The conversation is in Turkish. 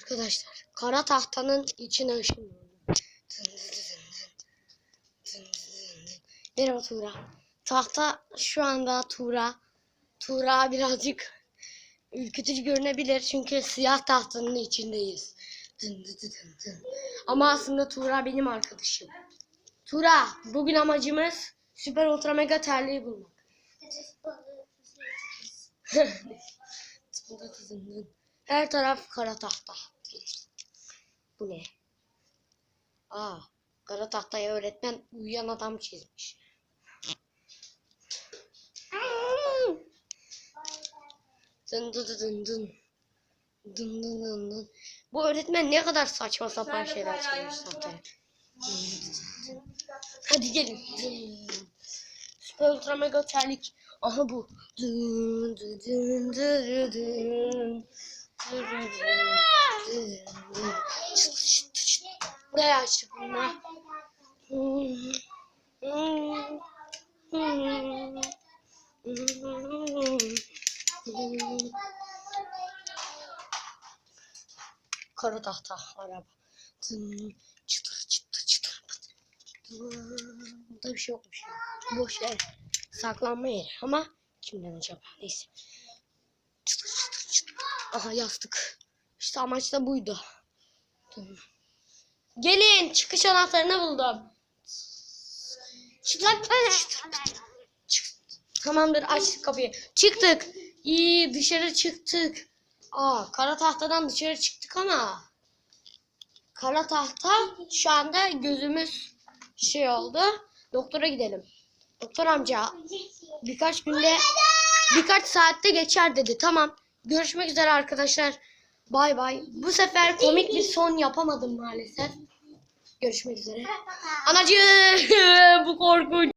Arkadaşlar kara tahtanın içine ışınlandım. Merhaba Tuğra. Tahta şu anda Tuğra. Tuğra birazcık ürkütücü görünebilir çünkü siyah tahtanın içindeyiz. Ama aslında Tuğra benim arkadaşım. Tuğra bugün amacımız süper ultra mega terliği bulmak. Her taraf kara tahta. Bu ne? Aa, kara tahtaya öğretmen uyuyan adam çizmiş. Dın dın dın dın. Dın dın dın dın. Bu öğretmen ne kadar saçma sapan şeyler çizmiş zaten. Hadi gelin. Süper ultra mega terlik. Aha bu. Dın dın dın dın dın. Buraya açtık bunlar. Kara tahta araba. Çıtır çıtır çıtır. Burada bir şey yokmuş ya. Boş yer. Saklanma yeri ama kimden acaba? Neyse. Aha yastık. İşte amaç da buydu. Gelin çıkış anahtarını buldum. Çık. Tamamdır açtık kapıyı. Çıktık. İyi dışarı çıktık. Aa kara tahtadan dışarı çıktık ama kara tahta şu anda gözümüz şey oldu. Doktora gidelim. Doktor amca birkaç günde birkaç saatte geçer dedi. Tamam. Görüşmek üzere arkadaşlar. Bay bay. Bu sefer komik bir son yapamadım maalesef. Görüşmek üzere. Anacığım bu korkunç.